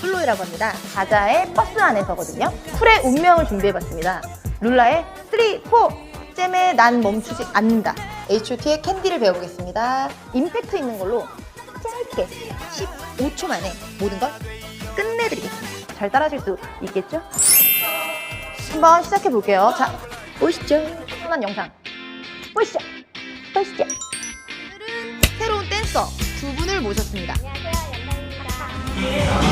플로이라고 합니다. 가자의 버스 안에서거든요. 쿨의 운명을 준비해봤습니다. 룰라의 3, 4, 잼에 난 멈추지 않는다. H.O.T의 캔디를 배워보겠습니다. 임팩트 있는 걸로 짧게 15초 만에 모든 걸 끝내드리겠습니다. 잘 따라하실 수 있겠죠? 한번 시작해 볼게요. 자, 보시죠. 편한 영상. 보시죠. 보시죠. 새로운 댄서 두 분을 모셨습니다. Yeah.